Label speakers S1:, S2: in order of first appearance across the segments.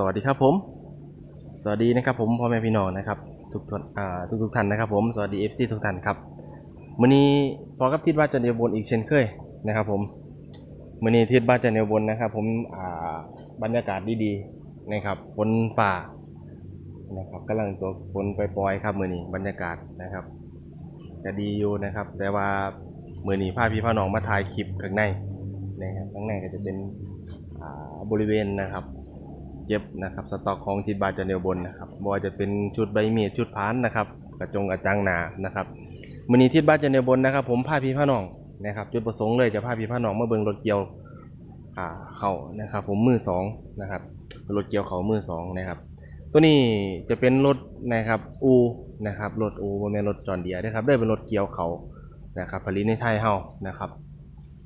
S1: สวัสดีครับผม สวัสดีนะครับผมพ่อแม่พี่น้องนะครับทุกท่านทุกทุกท่านนะครับผมสวัสดี FC ทุกท่านครับมื้อนี้พอกับทิศว่านจะเดียวบนอีกเช่นเคยนะครับผมมื้อนี้ทิศว่านจะเดียวบนนะครับ ผมอ่าบรรยากาศดีๆนะครับฝนฝ่านะครับกำลังตัวฝนปล่อยๆครับมื้อนี้บรรยากาศนะครับจะดีอยู่นะครับ แต่ว่ามื้อนี้พาพี่พาน้องมาถ่ายคลิปข้างในนะครับข้างในก็จะเป็นอ่าบริเวณนะครับ เก็บนะครับสต็อกของทิศบาจันเดียวบนนะครับบ่ว่าจะเป็นชุดใบมีดชุดพานนะครับกระจงกระจังหนานะครับมือนี้ทิศบาจันเดียวบนนะครับ ผมพาพี่พานองนะครับจุดประสงค์เลยจะพาพี่พานองเมาเบิ่งรถเกี่ยวเข่านะครับ ผมมือสองนะครับรถเกี่ยวเขามือสองนะครับตัวนี้จะเป็นรถนะครับอูนะครับรถอูบนแม่นรถจอนเดียนะครับได้เป็นรถเกี่ยวเขานะครับผลิตในไทยเฮานะครับ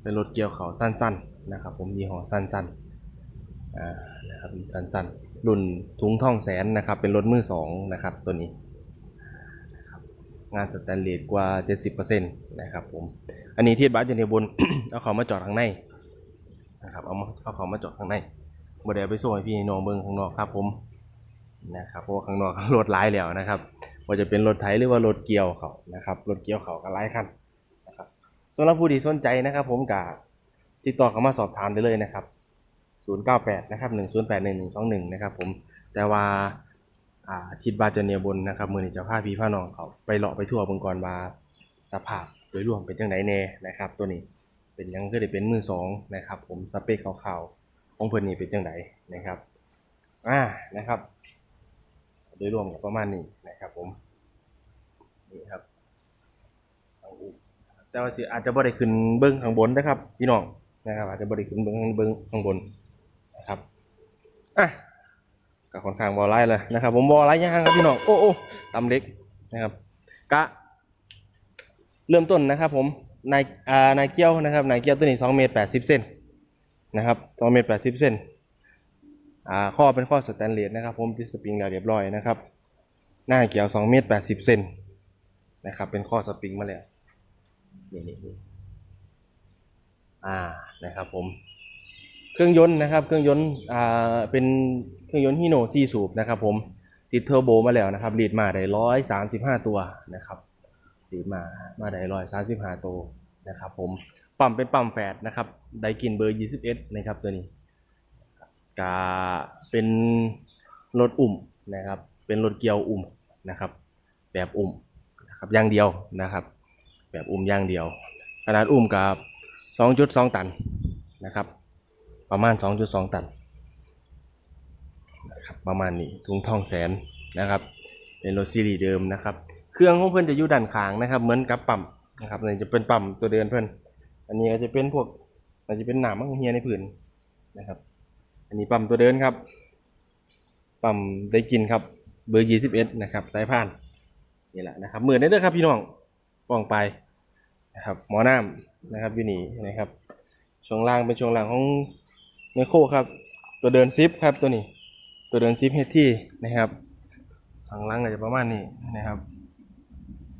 S1: เป็นรถเกี่ยวเขาสั้นๆนะครับผมยีห้อสั้นๆ นะครับสั้นๆ รุ่นถุงท่องแสนนะครับ เป็นรถมือสองนะครับตัวนี้นะครับงานสแตนเลสกว่า 70%นะครับผม อันนี้ที่บัสอยู่ในบน เอาเขามาจอดข้างในนะครับ เอามาเอาเขามาจอดข้างในบดเอาไปส่งให้พี่น้องเบิ่งข้างนอกครับผมนะครับเพราะว่าข้างนอกรถหลายแล้วนะครับว่าจะเป็นรถไถหรือว่ารถเกี่ยวเขานะครับรถเกี่ยวเขาก็หลายคันนะครับสำหรับผู้ที่สนใจนะครับ ผมกะติดต่อเข้ามาสอบถามได้เลยนะครับ 098นะครับ1081121นะครับผมแต่ว่าอ่าทิดบาเจเนียบนนะครับมือนี้เจ้าผ้าพี่ผ้าน้องเขาไปเลาะไปทั่วเบิ่งก่อนว่าสภาพโดยรวมเป็นจังไดแน่นะครับ ตัวนี้เป็นยังก็ได้เป็นมือสองนะครับ ผมสเปคขาวๆของเพิ่นนี่เป็นจังไดนะครับอ่านะครับ โดยรวมก็ประมาณนี้นะครับ ผมนี่ครับแต่ว่าสิอาจจะบ่ได้ขึ้นเบิ่งข้างบนนะครับพี่น้องนะครับ อาจจะบ่ได้ขึ้นเบิ่งเบิ่งข้างบน นะครับอะก็ค่อนข้างบอไล่เลยนะครับ ผมบอไล่ย่างครับพี่น้องโอ้โอ้ตำเล็กนะครับกะเริ่มต้นนะครับ ผมนายอ่านายเกี้ยวนะครับนายเกี้ยวตัวนี้สองเมตรแปดสิบเซนนะครับสองเมตรแปดสิบเซนอ่าข้อเป็นข้อสแตนเลสนะครับ ผมติดสปริงแล้วเรียบร้อยนะครับ หน้าเกี่ยวสองเมตรแปดสิบเซนนะครับ เป็นข้อสปริงมาแล้วนี่นี่นี่อ่านะครับผม เครื่องยนต์นะครับ เครื่องยนต์อ่าเป็นเครื่องยนต์ฮีโน่ซีสูบนะครับผมติดเทอร์โบมาแล้วนะครับลีดมาได้ร้อยสามสิบห้าตัวนะครับลีดมามาได้ร้อยสามสิบห้าตัวนะครับผมปั๊มเป็นปั๊มแฟดนะครับไดกินเบอร์ยี่สิบเอ็ดนะครับตัวนี้กาเป็นรถอุ่มนะครับ เป็นรถเกียวอุ่มนะครับ แบบอุ่มนะครับย่างเดียวนะครับ แบบอุ่มย่างเดียว ขนาดอุ่มกับสองจุดสองตันนะครับ ประมาณ 2.2 ตันนะครับประมาณนี้ถุงทองแสนนะครับเป็นรถซีรีส์เดิมนะครับเครื่องของเพื่อนจะอยู่ด้านข้างนะครับ เหมือนกับปั๊มนะครับนี่จะเป็นปั๊มตัวเดินเพื่อนอันนี้ก็จะเป็นพวกอาจจะเป็นหนามมังเฮียในผืนนะครับ อันนี้ปั๊มตัวเดินครับปั๊มได้กินครับเบอร์21นะครับสายพานนี่แหละนะครับเหมือนได้เลยครับพี่น้องป้องไปนะครับหมอน้ำนะครับอยู่นี่นะครับช่วงล่างเป็นช่วงล่างของ เมโคครับ ตัวเดินซิปครับตัวนี้ ตัวเดินซิปเฮดที่นะครับทางล่างก็จะประมาณนี้นะครับ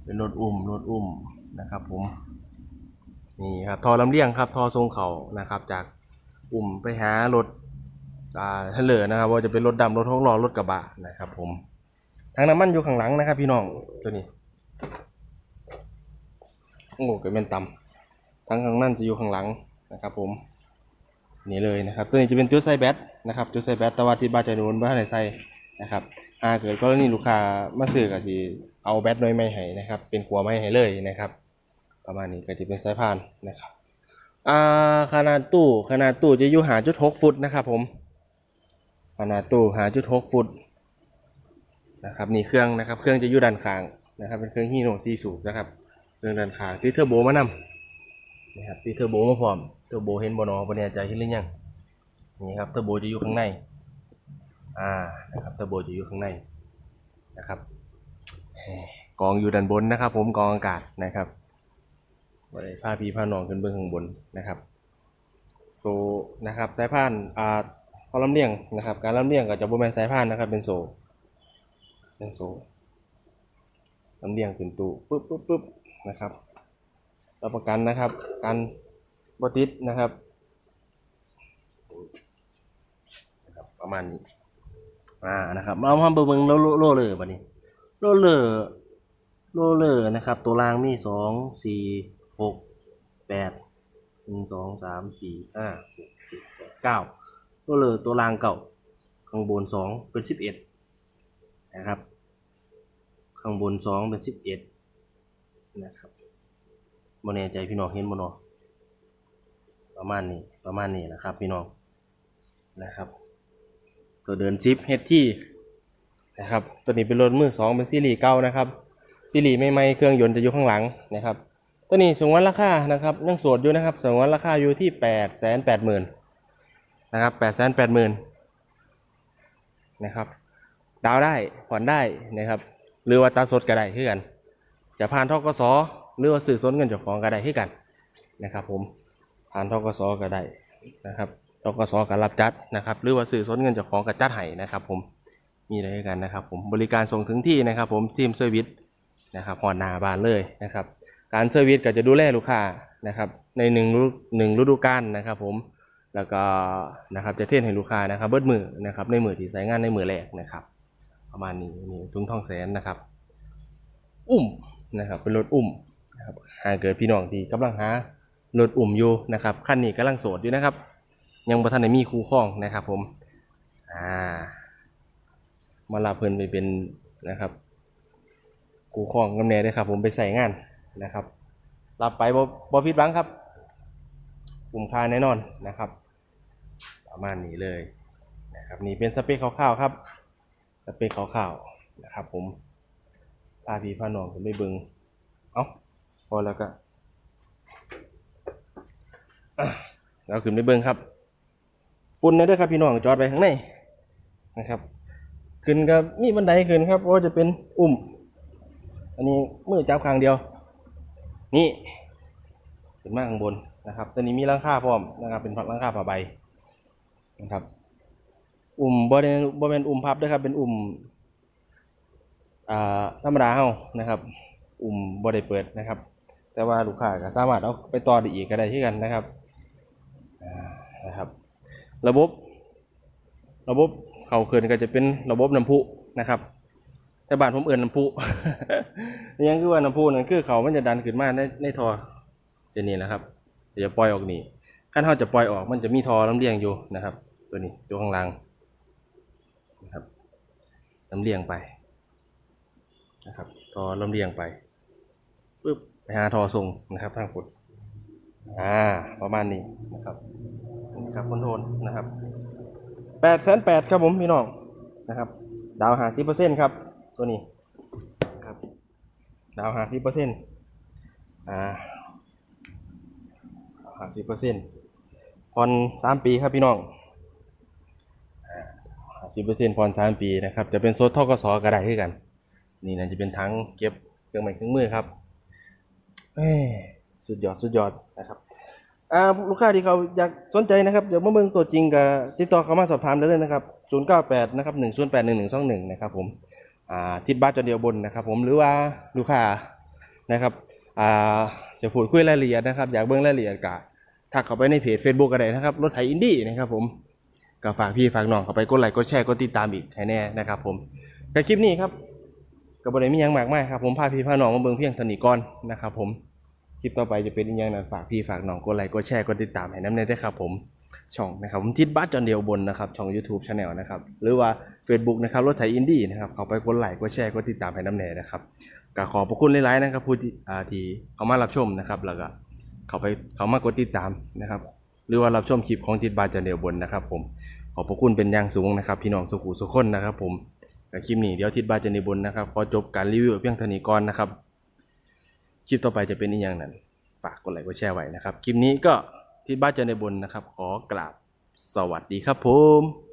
S1: เป็นรถอุ้มรถอุ้มนะครับ ผม นี่ครับทอลำเลียงครับ ทอทรงเขานะครับ จากอุ้มไปหารถอ่าทะเลนะครับ ว่าจะเป็นรถดำรถท้องล้อรถกระบะนะครับ ผมทางน้ำมันอยู่ข้างหลังนะครับ พี่น้องตัวนี้โอ้ก็เป็นต่ำทางข้างนั้นจะอยู่ข้างหลังนะครับ ผม นี่เลยนะครับ ตัวนี้จะเป็นจุดใส่แบตนะครับจุดใส่แบตแต่ว่าที่บ้านจะโดนบ้านไหนใส่นะครับหากเกิดกรณีลูกค้ามาซื้อก็สิเอาแบตน้อยไม่ให้นะครับ เป็นขัวไม่ให้เลยนะครับ ประมาณนี้ก็จะเป็นสายพานนะครับอ่าขนาดตู้ขนาดตู้จะอยู่หาจุดหกฟุตนะครับผมขนาดตู้หาจุดหกฟุตนะครับนี่เครื่องนะครับ เครื่องจะอยู่ด้านข้างนะครับ เป็นเครื่องฮีโน่ซีสูบนะครับเครื่องด้านข้างที่เทอร์โบมานำ นะครับที่เทอร์โบมาพร้อมเทอร์โบเห็นบนอปเนี่ยใจเห็นหรือยังนี่ครับเทอร์โบจะอยู่ข้างในอ่านะครับเทอร์โบจะอยู่ข้างในนะครับกองอยู่ด้านบนนะครับ ผมกองอากาศนะครับบริผ้าพีผ้านองขึ้นเบื้องข้างบนนะครับโซนะครับสายพานอ่าพอลำเลียงนะครับ การลำเลียงก็จะบนแมนสายพานนะครับเป็นโซเป็นโซลำเลียงขึ้นตู้ปุ๊บปุ๊บปุ๊บนะครับ รับประกันนะครับ การบติดนะครับนะครับ ประมาณนี้อ่านะครับเอามาเบิ่งโลโลโลเลยบัดนี้โลเลอร์โลเลอร์นะครับ ตัวรางมีสองสี่หกแปดหนึ่งสองสามสี่ห้าหกเจ็ดแปดเก้าโลเลอร์ตัวรางเก่า ข้างบนสองเป็นสิบเอ็ดนะครับ ข้างบนสองเป็นสิบเอ็ดนะครับ โมแน่ใจพี่น้องเห็นบ่เนาะประมาณนี้ประมาณนี้นะครับ พี่น้องนะครับ ตัวเดินซิปเฮดที่นะครับตัวนี้เป็นรถมือสองเป็นซีรีส์เก่านะครับซีรีส์ใหม่ๆเครื่องยนต์จะอยู่ข้างหลังนะครับ ตัวนี้สูงวันราคานะครับยังสดอยู่นะครับสูงวันราคาอยู่ที่แปดแสนแปดหมื่นนะครับแปดแสนแปดหมื่นนะครับดาวได้ผ่อนได้นะครับ หรือว่าตาสดก็ได้คือกันจะผ่านทกส หรือว่าสื่อสนเงินเจ้าของก็ได้คือกันนะครับผมผ่านทกสก็ได้นะครับทกสก็รับจัดนะครับ หรือว่าสื่อสนเงินเจ้าของก็จัดให้นะครับ ผมมีอะไรกันนะครับผมบริการส่งถึงที่นะครับ ผมทีมเซอร์วิสนะครับหอนาบานเลยนะครับ การเซอร์วิสก็จะดูแลลูกค้านะครับ ในหนึ่งฤหนึ่งฤดูกาลนะครับ ผมแล้วก็นะครับจะเทนให้ลูกค้านะครับ เบิดมือนะครับ ในมือที่ใช้งานในมือแรกนะครับ ประมาณนี้นี่ทุ่งทองแสนนะครับ อุ้มนะครับ เป็นรถอุ้ม นะครับหากเกิดพี่น้องที่กำลังหารถอุ้มอยู่นะครับคันนี้กำลังโสดอยู่นะครับ ยังบ่ทันได้มีคู่ครองนะครับผมอ่ามาลาเพิ่นไปเป็นนะครับคู่ครองกำเนิดได้ครับ ผมไปใส่งานนะครับรับไปบ่บ่ผิดหวังครับคุ้มค่าแน่นอนนะครับ ประมาณนี้เลยนะครับนี่เป็นสเปคคร่าวๆครับสเปคขาวๆนะครับ ผมพาพี่พาน้องผมไปเบิงเอ้า อแล้วก็เราขึ้นไปเบิงครับ ฝุ่นนะเด้วยครับพี่น้องจอดไปข้างในนะครับ ขึ้นก็มีบันไดขึ้นครับเพราะว่าจะเป็นอุ่ม อันนี้มือจับข้างเดียว นี่ขึ้นมาข้างบนนะครับตัวนี้มีหลังคาพร้อมนะครับ เป็นหลังคาผ้าใบนะครับ อุ่มบ่ได้บ่เป็นอุ่มพับด้วยครับ เป็นอุ่มอ่าธรรมดาเฮานะครับ อุ่มบ่ได้เปิดนะครับ แต่ว่าลูกค้าก็สามารถเอาไปต่อได้อีกก็ได้ที่กันนะครับนะครับ ระบบ ระบบเข่าเขินก็จะเป็นระบบน้ำพุนะครับ แต่บ้านผมเอื่นน้ำพุนี่ยังคือว่าน้ำพุนั่นคือเขามันจะดันขึ้นมาในในท่อจะนี่นะครับจะปล่อยออกนี่ขั้นเขาจะปล่อยออกมันจะมีท่อลำเลียงอยู่นะครับ ตัวนี้อยู่ข้างล่างนะครับลำเลียงไปนะครับทอลำเลียงไปปึ๊บ ไปหาทอส่งนะครับทางกดอ่าประมาณนี้นะครับนี่ครับคนโทรลนะครับแปดแสนแปดครับผมพี่น้องนะครับ ดาวหาสิเปอร์เซ็นต์ครับ ตัวนี้ครับ ดาวหาสิเปอร์เซ็นต์อ่าหาสิเปอร์เซ็นต์ผ่อนสามปีครับพี่น้องสิบเปอร์เซ็นต์ผ่อนสามปีนะครับ จะเป็นโซดท่อกสอก็ได้คือกัน นี่นะจะเป็นทั้งเก็บเครื่องไม้เครื่องมือครับ สุดยอดสุดยอดนะครับอ่าลูกค้าที่เขาอยากสนใจนะครับเดี๋ยวมาเบิ่งตัวจริงกับติดต่อเข้ามาสอบถามได้เลยนะครับ098นะครับ1081121นะครับผมอ่าทิดบ้านจนเดียวบนนะครับผมหรือว่าลูกค้านะครับอ่าจะพูดคุยรายละเอียดนะครับ อยากเบิ่งรายละเอียดก็ทักเข้าไปในเพจ Facebook ก็ได้นะครับรถไถอินดี้นะครับผมก็ฝากพี่ฝากน้องเข้าไปกดไลค์กดแชร์กดติดตามอีกให้แน่นะครับผมแต่คลิปนี้ครับ ก็บ่ได้มีหยังมากมายครับผมพาพี่พาน้องมาเบิ่งเพียงเท่านี้ก่อนนะครับผมคลิปต่อไปจะเป็นอีกอย่างนั้นฝากพี่ฝากน้องกดไลค์กดแชร์กดติดตามให้น้ำเนยด้วยครับผมช่องนะครับผมทิดบัสจอนเดียวบนนะครับช่อง YouTube Channel นะครับหรือว่า Facebook นะครับรถไถอินดี้นะครับเข้าไปกดไลค์กดแชร์กดติดตามให้น้ำเนยนะครับก็ขอบพระคุณหลายๆนะครับผู้ที่อาที่เข้ามารับชมนะครับแล้วก็เข้าไปเข้ามากดติดตามนะครับหรือว่ารับชมคลิปของทิดบัสจอนเดียวบนนะครับผมขอบพระคุณเป็นอย่างสูงนะครับพี่น้องสุขุสุขคนนะครับผม กับคลิปนี้เดี๋ยวทิศบาจะนในบนนะครับขอจบการรีวิวเพียงเท่านี้ก่อนนะครับ คลิปต่อไปจะเป็นอีกอย่างนั้น ฝากกดไลค์กดแชร์ไว้นะครับ คลิปนี้ก็ทิศบ้านจันในบนนะครับ ขอกราบสวัสดีครับผม